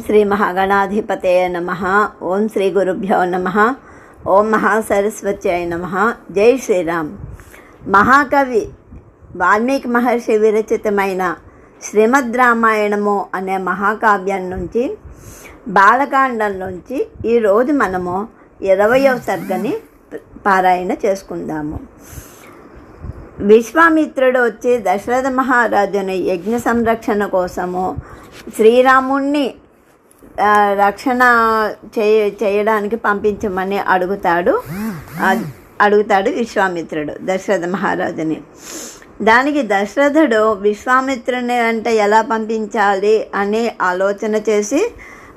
శ్రీ మహాగణాధిపతయ నమ. ఓం శ్రీ గురుభ్యో నమ. ఓం మహాసరస్వత్యాయ నమ. జై శ్రీరామ్. మహాకవి వాల్మీకి మహర్షి విరచితమైన శ్రీమద్ రామాయణము అనే మహాకావ్యం నుంచి బాలకాండం నుంచి ఈరోజు మనము ఇరవయో సర్గని పారాయణ చేసుకుందాము. విశ్వామిత్రుడు వచ్చి దశరథ మహారాజుని యజ్ఞ సంరక్షణ కోసము శ్రీరాముణ్ణి రక్షణ చేయ చేయడానికి పంపించమని అడుగుతాడు. అడుగుతాడు విశ్వామిత్రుడు దశరథ మహారాజుని. దానికి దశరథుడు విశ్వామిత్రుని అంటే ఎలా పంపించాలి అని ఆలోచన చేసి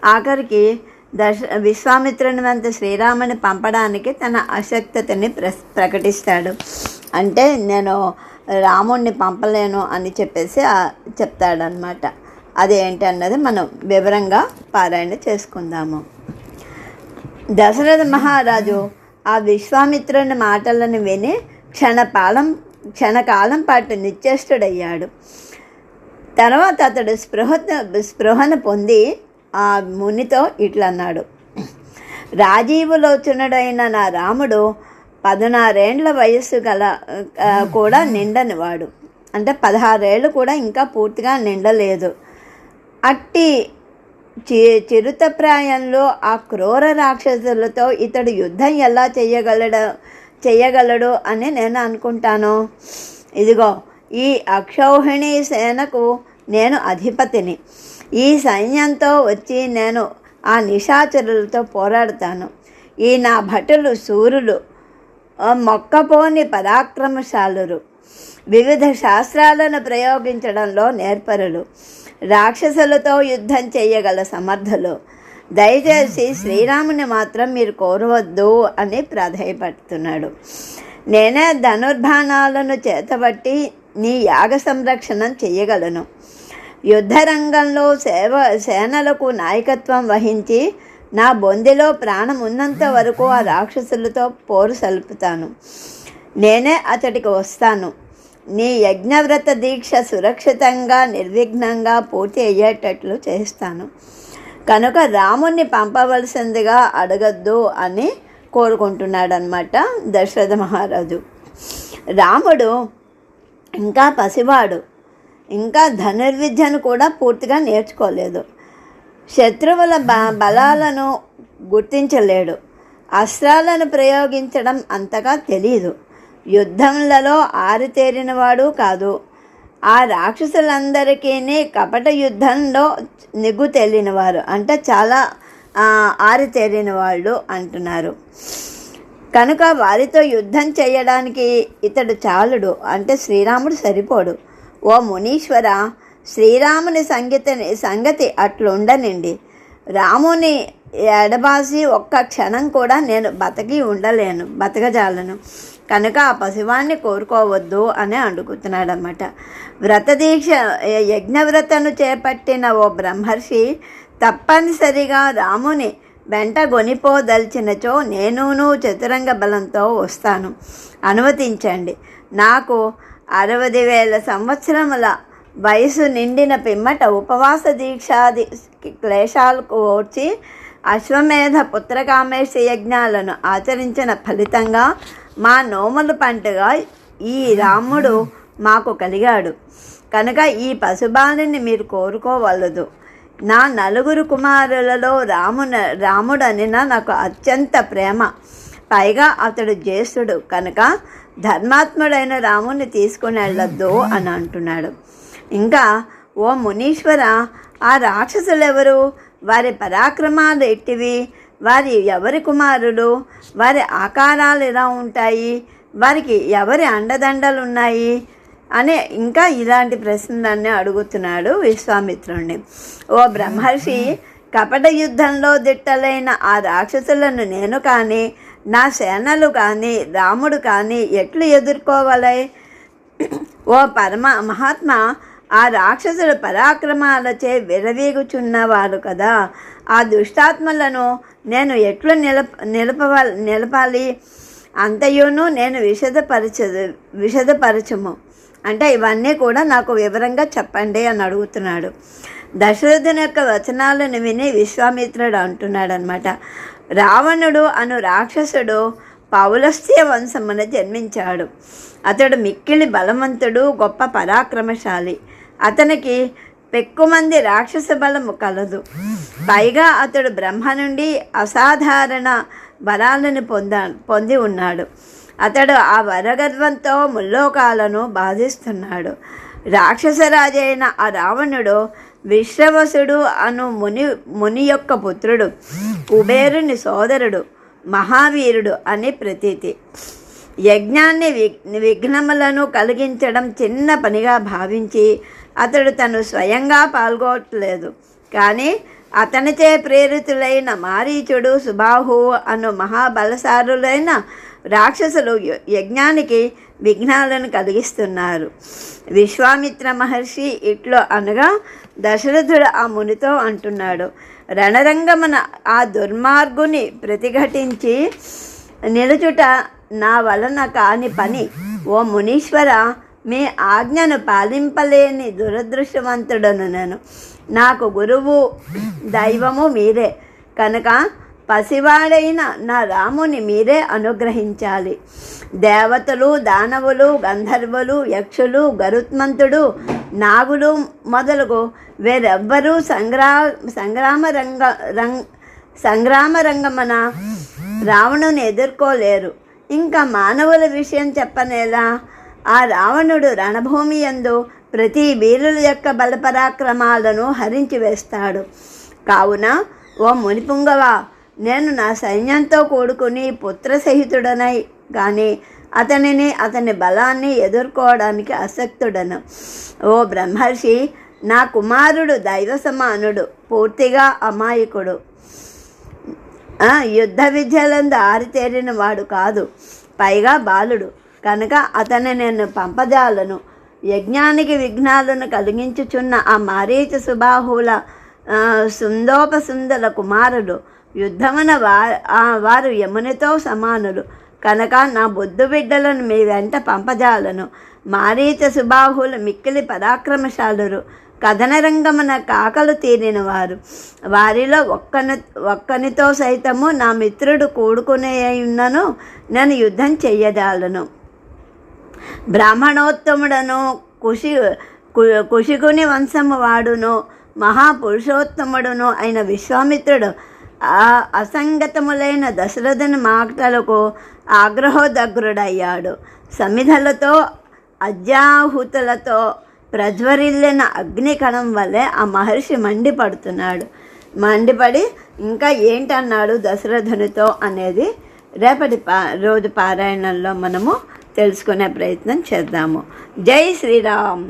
ఆఖరికి దశ విశ్వామిత్రుని వంత శ్రీరాముని పంపడానికి తన అశక్తతని ప్ర ప్రకటిస్తాడు. అంటే నేను రాముణ్ణి పంపలేను అని చెప్పేసి చెప్తాడనమాట అదేంటి అన్నది మనం వివరంగా పారాయణ చేసుకుందాము. దశరథ మహారాజు ఆ విశ్వామిత్రుని మాటలను విని క్షణపాలం క్షణకాలం పాటు నిశ్చేష్టుడయ్యాడు. తర్వాత అతడు స్పృహ స్పృహను పొంది ఆ మునితో ఇట్లన్నాడు. రాజీవులోచనుడైన నా రాముడు పదనారేండ్ల వయస్సు గల కూడా నిండనివాడు. అంటే పదహారేళ్ళు కూడా ఇంకా పూర్తిగా నిండలేదు. అట్టి చి చిరుతప్రాయంలో ఆ క్రూర రాక్షసులతో ఇతడు యుద్ధం ఎలా చేయగలడు చేయగలడు అని నేను అనుకుంటాను. ఇదిగో ఈ అక్షౌహిణి సేనకు నేను అధిపతిని. ఈ సైన్యంతో వచ్చి నేను ఆ నిశాచరులతో పోరాడతాను. ఈ నా భటులు సూర్యులు మొక్కపోని పరాక్రమశాలురు. వివిధ శాస్త్రాలను ప్రయోగించడంలో నేర్పరులు. రాక్షసులతో యుద్ధం చేయగల సమర్థులు. దయచేసి శ్రీరాముని మాత్రం మీరు కోరవద్దు అని ప్రాధాయపడుతున్నాడు. నేనే ధనుర్బాణాలను చేతబట్టి నీ యాగ సంరక్షణం చేయగలను. యుద్ధరంగంలో సేవ సేనలకు నాయకత్వం వహించి నా బొందిలో ప్రాణం ఉన్నంత వరకు ఆ రాక్షసులతో పోరు సలుపుతాను. నేనే అతడికి వస్తాను. నీ యజ్ఞవ్రత దీక్ష సురక్షితంగా నిర్విఘ్నంగా పూర్తి అయ్యేటట్లు చేస్తాను. కనుక రాముణ్ణి పంపవలసిందిగా అడగద్దు అని కోరుకుంటున్నాడనమాట దశరథ మహారాజు. రాముడు ఇంకా పసివాడు. ఇంకా ధనుర్విద్యను కూడా పూర్తిగా నేర్చుకోలేదు. శత్రువుల బ బలాలను గుర్తించలేడు. అస్త్రాలను ప్రయోగించడం అంతగా తెలియదు యుద్ధంలలో ఆరితేరినవాడు కాదు. ఆ రాక్షసులందరికీనే కపట యుద్ధంలో నిగ్గు తేలినవారు. అంటే చాలా ఆరితేరిన వాళ్ళు అంటున్నారు. కనుక వారితో యుద్ధం చేయడానికి ఇతడు చాలుడు. అంటే శ్రీరాముడు సరిపోడు. ఓ మునీశ్వర శ్రీరాముని సంగతి సంగతి అట్లుండనండి. రాముని ఎడబాసి ఒక్క క్షణం కూడా నేను బతికి ఉండలేను బతకజాలను. కనుక ఆ పశువాన్ని కోరుకోవద్దు అని అడుగుతున్నాడు అనమాట వ్రతదీక్ష యజ్ఞవ్రతను చేపట్టిన ఓ బ్రహ్మర్షి తప్పనిసరిగా రాముని వెంట గొనిపోదలిచినచో నేనూను చతురంగ బలంతో వస్తాను. అనుమతించండి. నాకు అరవై వేల సంవత్సరముల వయసు నిండిన పిమ్మట ఉపవాస దీక్షాది క్లేశాలకు ఓడ్చి అశ్వమేధ పుత్రకామేశ యజ్ఞాలను ఆచరించిన ఫలితంగా మా నోముల పండుగ ఈ రాముడు మాకు కలిగాడు. కనుక ఈ పశుబాలిని మీరు కోరుకోవలదు. నా నలుగురు కుమారులలో రామున రాముడనిన నాకు అత్యంత ప్రేమ. పైగా అతడు జ్యేష్ఠుడు. కనుక ధర్మాత్ముడైన రాముని తీసుకుని వెళ్ళొద్దు అని అంటున్నాడు. ఇంకా ఓ మునీశ్వర ఆ రాక్షసులు ఎవరు వారి పరాక్రమాలు ఎట్టివి? వారి ఎవరి కుమారులు? వారి ఆకారాలు ఎలా ఉంటాయి? వారికి ఎవరి అండదండలు ఉన్నాయి అనే ఇంకా ఇలాంటి ప్రశ్నలన్నీ అడుగుతున్నాడు విశ్వామిత్రుణ్ణి. ఓ బ్రహ్మర్షి కపట యుద్ధంలో దిట్టలైన ఆ రాక్షసులను నేను కానీ నా సేనలు కానీ రాముడు కానీ ఎట్లు ఎదుర్కోవాలి? ఓ పరమ మహాత్మ ఆ రాక్షసుల పరాక్రమాలచే విరవీగుచున్నవారు కదా. ఆ దుష్టాత్మలను నేను ఎట్లు నిలప నిలపవ నిలపాలి? అంతయును నేను విషదపరచ విషదపరచుము. అంటే ఇవన్నీ కూడా నాకు వివరంగా చెప్పండి అని అడుగుతున్నాడు. దశరథుని యొక్క వచనాలను విని విశ్వామిత్రుడు అంటున్నాడు అనమాట రావణుడు అను రాక్షసుడు పౌలస్త్య వంశమున జన్మించాడు. అతడు మిక్కిలి బలవంతుడు గొప్ప పరాక్రమశాలి. అతనికి పెక్కుమంది రాక్షస బలము కలదు. పైగా అతడు బ్రహ్మ నుండి అసాధారణ బలాలను పొంద పొంది ఉన్నాడు. అతడు ఆ వరగర్వంతో ముల్లోకాలను బాధిస్తున్నాడు. రాక్షసరాజైన ఆ రావణుడు విశ్రవసుడు అను ముని ముని యొక్క పుత్రుడు కుబేరుని సోదరుడు మహావీరుడు అని ప్రతీతి. యజ్ఞాన్ని విఘ్నములను కలిగించడం చిన్న పనిగా భావించి అతడు తను స్వయంగా పాల్గొనట్లేదు కానీ అతనిచే ప్రేరితులైన మారీచుడు సుబాహు అను మహాబలసారులైన రాక్షసులు యజ్ఞానికి విఘ్నాలను కలిగిస్తున్నారు. విశ్వామిత్ర మహర్షి ఇట్లో అనగా దశరథుడు ఆ మునితో అంటున్నాడు రణరంగమున ఆ దుర్మార్గుని ప్రతిఘటించి నిలుచుట నా వలన కాని పని. ఓ మునీశ్వర మీ ఆజ్ఞను పాలింపలేని దురదృష్టవంతుడను నేను. నాకు గురువు దైవము మీరే. కనుక పసివాడైన నా రాముని మీరే అనుగ్రహించాలి. దేవతలు దానవులు గంధర్వులు యక్షులు గరుత్మంతుడు నాగులు మొదలుగు వేరెవ్వరూ సంగ్రా సంగ్రామ రంగ రంగ సంగ్రామ రంగమన రావణుని ఎదుర్కోలేరు. ఇంకా మానవుల విషయం చెప్పనేలా ఆ రావణుడు రణభూమి ఎందు ప్రతి వీరుల యొక్క బలపరాక్రమాలను హరించి వేస్తాడు. కావున ఓ మునిపుంగవా నేను నా సైన్యంతో కూడుకుని పుత్రసహితుడనై కానీ అతనిని అతని బలాన్ని ఎదుర్కోవడానికి అసక్తుడను ఓ బ్రహ్మర్షి నా కుమారుడు దైవ సమానుడు పూర్తిగా అమాయకుడు. యుద్ధ విద్యలందు ఆరితేరిన వాడు కాదు. పైగా బాలుడు. కనుక అతన్ని నేను పంపజాలను. యజ్ఞానికి విఘ్నాలను కలిగించుచున్న ఆ మారీచ సుబాహుల సుందోపసుందల కుమారుడు యుద్ధమున వా వారు యమునితో సమానులు. కనుక నా బొద్దు బిడ్డలను మీ వెంట పంపజాలను. మారీచ సుబాహులు మిక్కిలి పరాక్రమశాలురు. కథనరంగమున కాకలు తీరిన వారు వారిలో ఒక్కని ఒక్కనితో సైతము నా మిత్రుడు కూడుకునే ఉన్నను నేను యుద్ధం చెయ్యదాలను. బ్రాహ్మణోత్తముడను కుషి కుషికుని వంశము వాడును. మహాపురుషోత్తముడును అయిన విశ్వామిత్రుడు అసంగతములైన దశరథుని మాటలకు ఆగ్రహోదగ్రుడయ్యాడు. సమిధలతో అజ్యాహుతులతో ప్రజ్వరిల్లిన అగ్నికణం వల్లే ఆ మహర్షి మండిపడుతున్నాడు. మండిపడి ఇంకా ఏంటన్నాడు దశరథునితో అనేది రేపటి పా రోజు పారాయణంలో మనము తెలుసుకునే ప్రయత్నం చేద్దాము. జై శ్రీరామ్!